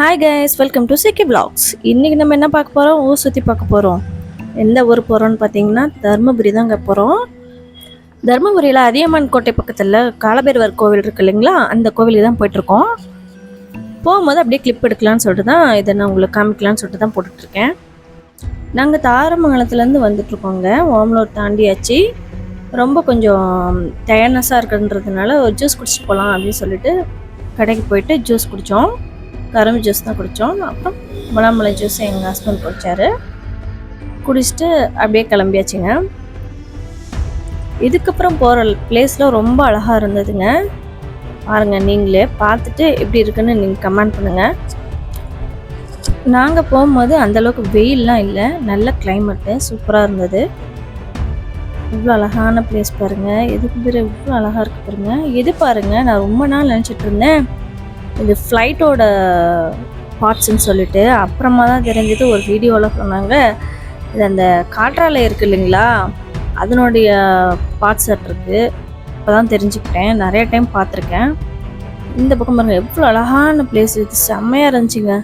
Hi guys welcome to Chikki blogs இன்றைக்கி நம்ம என்ன பார்க்க போகிறோம் ஊர் சுற்றி பார்க்க போகிறோம் எந்த ஊர் போகிறோம்னு பார்த்தீங்கன்னா தருமபுரி தாங்க போகிறோம் தருமபுரியில் அதியமான் கோட்டை பக்கத்தில் காலபேர்வர் கோவில் இருக்கு இல்லைங்களா? அந்த கோவிலுக்கு தான் போயிட்டுருக்கோம். போகும்போது அப்படியே கிளிப் எடுக்கலான்னு சொல்லிட்டு தான் இதை நான் உங்களுக்கு காமிக்கலான்னு சொல்லிட்டு தான் போட்டுட்ருக்கேன். நாங்கள் தாரமங்கலத்துலேருந்து வந்துட்ருக்கோங்க. ஓமலூர் தாண்டியாச்சு. ரொம்ப கொஞ்சம் டயர்னஸாக இருக்குன்றதுனால ஒரு ஜூஸ் குடிச்சிட்டு போகலாம் அப்படின்னு சொல்லிட்டு கடைக்கு போயிட்டு ஜூஸ் குடித்தோம் கரும்பு ஜூஸ் தான் குடித்தோம் அப்புறம் முலாம்பழம் ஜூஸ் எங்கள் ஹஸ்பண்ட் குடித்தார் குடிச்சிட்டு அப்படியே கிளம்பியாச்சுங்க. இதுக்கப்புறம் போகிற பிளேஸ்லாம் ரொம்ப அழகாக இருந்ததுங்க. பாருங்கள் நீங்களே பார்த்துட்டு எப்படி இருக்குன்னு நீங்கள் கமெண்ட் பண்ணுங்கள் நாங்கள் போகும்போது அந்தளவுக்கு வெயில்லாம் இல்லை. நல்ல கிளைமேட்டு சூப்பராக இருந்தது. இவ்வளோ அழகான பிளேஸ் பாருங்கள் எதுக்கு பேர் இவ்வளோ அழகாக இருக்குது பாருங்கள் எது பாருங்கள் நான் ரொம்ப நாள் நினச்சிட்டு இருந்தேன். இது ஃப்ளைட்டோட பார்ட்ஸ்ன்னு சொல்லிட்டு அப்புறமா தான் தெரிஞ்சது ஒரு வீடியோவில் சொன்னாங்க. இது அந்த காற்றாலை இருக்குது இல்லைங்களா? அதனுடைய பார்ட்ஸ் இருக்குது இப்போ தான் தெரிஞ்சுக்கிட்டேன். நிறைய டைம் பார்த்துருக்கேன். இந்த பக்கம் பாருங்கள் எவ்வளோ அழகான பிளேஸ் இது. செம்மையாக இருந்துச்சுங்க.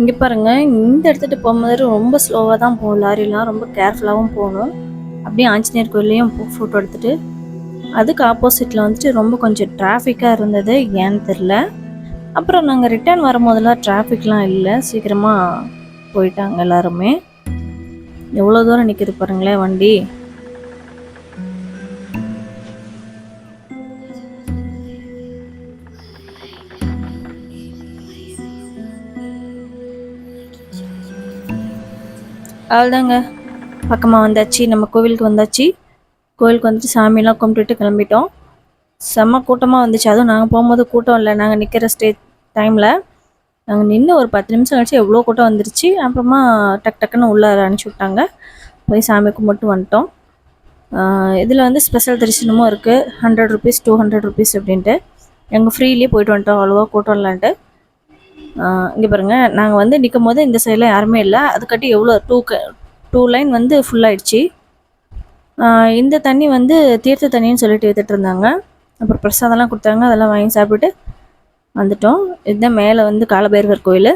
இங்கே பாருங்கள் இந்த இடத்துட்டு போகும்போது ரொம்ப ஸ்லோவாக தான் போகும். லாரிலாம் ரொம்ப கேர்ஃபுல்லாகவும் போகணும். அப்படியே ஆஞ்சநேயர் கோயிலையும் ஃபோட்டோ எடுத்துட்டு அதுக்கு ஆப்போசிட்டில் வந்துட்டு ரொம்ப கொஞ்சம் டிராஃபிக்காக இருந்தது. ஏன்னு தெரில அப்புறம் நாங்கள் ரிட்டர்ன் வரும்போதெல்லாம் டிராஃபிக்லாம் இல்லை. சீக்கிரமாக போயிட்டாங்க எல்லாருமே. எவ்வளோ தூரம் நிற்கிது பாருங்களேன் வண்டி. அவ்வளோதாங்க பக்கமாக வந்தாச்சு நம்ம கோவிலுக்கு வந்தாச்சு. கோவிலுக்கு வந்துட்டு சாமியெல்லாம் கும்பிட்டுட்டு கிளம்பிட்டோம். செம்ம கூட்டமாக வந்துச்சு. அதுவும் நாங்கள் போகும்போது கூட்டம் இல்லை. நாங்கள் நிற்கிற ஸ்டே டைமில் நாங்கள் நின்று ஒரு பத்து நிமிஷம் கழிச்சு எவ்வளோ கூட்டம் வந்துருச்சு. அப்புறமா டக் டக்குன்னு உள்ளே அனுப்பிச்சி விட்டாங்க. போய் சாமி கும்பிட்டு வந்துட்டோம். இதில் வந்து ஸ்பெஷல் தரிசனமும் இருக்குது hundred rupees two hundred rupees அப்படின்ட்டு. எங்கள் ஃப்ரீலேயே போயிட்டு வந்துட்டோம். அவ்வளோவா கூட்டம் இல்லைன்ட்டு. இங்கே பாருங்கள் நாங்கள் வந்து நிற்கும் போது இந்த சைடில் யாருமே இல்லை. அதுக்காட்டி எவ்வளோ டூ க டூ லைன் வந்து ஃபுல்லாகிடுச்சு இந்த தண்ணி வந்து தீர்த்த தண்ணின்னு சொல்லிட்டு வித்துட்டு இருந்தாங்க. அப்புறம் பிரசாதம்லாம் கொடுத்தாங்க. அதெல்லாம் வாங்கி சாப்பிட்டுட்டு வந்துட்டோம். இதுதான் மேலே வந்து காலபைரவர் கோயில்.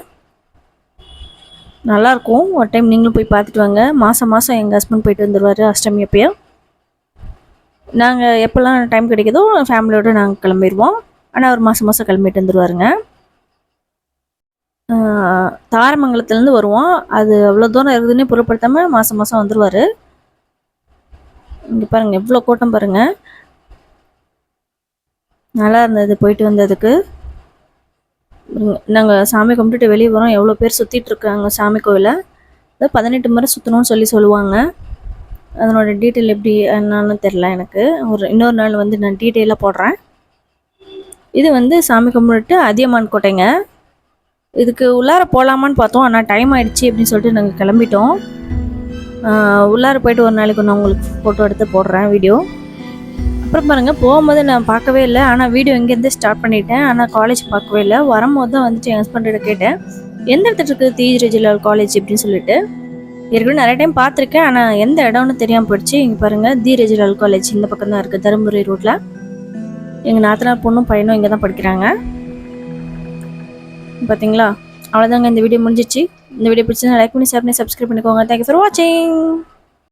நல்லாயிருக்கும் ஒரு டைம் நீங்களும் போய் பார்த்துட்டு வாங்க. மாதம் மாதம் எங்கள் ஹஸ்பண்ட் போயிட்டு வந்துடுவார் அஷ்டமி அப்பயோ. நாங்கள் எப்போல்லாம் டைம் கிடைக்குதோ ஃபேமிலியோடு நாங்கள் கிளம்பிடுவோம் ஆனால் அவர் மாதம் மாதம் கிளம்பிட்டு வந்துடுவாருங்க தாரமங்கலத்துலேருந்து வருவோம். அது அவ்வளோ தூரம் இருக்குதுன்னே பொருட்படுத்தாமல் மாதம் மாதம் வந்துடுவார் இங்கே பாருங்கள் எவ்வளோ கூட்டம் பாருங்கள் நல்லா இருந்தது போயிட்டு வந்ததுக்கு. நாங்கள் சாமி கும்பிட்டுட்டு வெளியே வரோம் எவ்வளோ பேர் சுற்றிட்டுருக்காங்க சாமி கோவிலை. அதாவது பதினெட்டு முறை சுற்றணும்னு சொல்லி சொல்லுவாங்க. அதனோட டீட்டெயில் எப்படி என்னன்னு தெரில எனக்கு. ஒரு இன்னொரு நாள் வந்து நான் டீட்டெயிலாக போடுறேன். இது வந்து சாமி கும்பிட்டுட்டு அதியமான் கோட்டைங்க. இதுக்கு உள்ளார போகலாமான்னு பார்த்தோம். ஆனால் டைம் ஆகிடுச்சி அப்படின்னு சொல்லிட்டு நாங்கள் கிளம்பிட்டோம். உள்ளார போயிட்டு ஒரு நாளைக்கு நான் உங்களுக்கு ஃபோட்டோ எடுத்து போடுறேன் வீடியோ அப்புறம் பாருங்கள் போகும்போது நான் பார்க்கவே இல்லை. ஆனால் வீடியோ இங்கேருந்து ஸ்டார்ட் பண்ணிட்டேன். ஆனால் காலேஜ் பார்க்கவே இல்லை. வரும்போது தான் வந்துட்டு என் ஹஸ்பண்ட கேட்டேன். எந்த இடத்துல இருக்குது தீஜ் ரெஜிலால் காலேஜ் அப்படின்னு சொல்லிட்டு. ஏற்கனவே நிறைய டைம் பார்த்துருக்கேன். ஆனால் எந்த இடம்னு தெரியாமல் போயிடுச்சு. இங்கே பாருங்கள் தி ரெஜிலால் காலேஜ் இந்த பக்கம் தான் இருக்குது தருமபுரி ரோட்டில் எங்கள் நாத்தனார் பொண்ணும் பையனும் இங்கே தான் படிக்கிறாங்க. பார்த்தீங்களா? அவ்வளோதாங்க இந்த வீடியோ முடிஞ்சிச்சு. இந்த வீடியோ பிடிச்சா லைக் பண்ணி ஷேர் பண்ணி சப்ஸ்கிரைப் பண்ணிக்கோங்க. தேங்க்யூ ஃபார் வாட்சிங்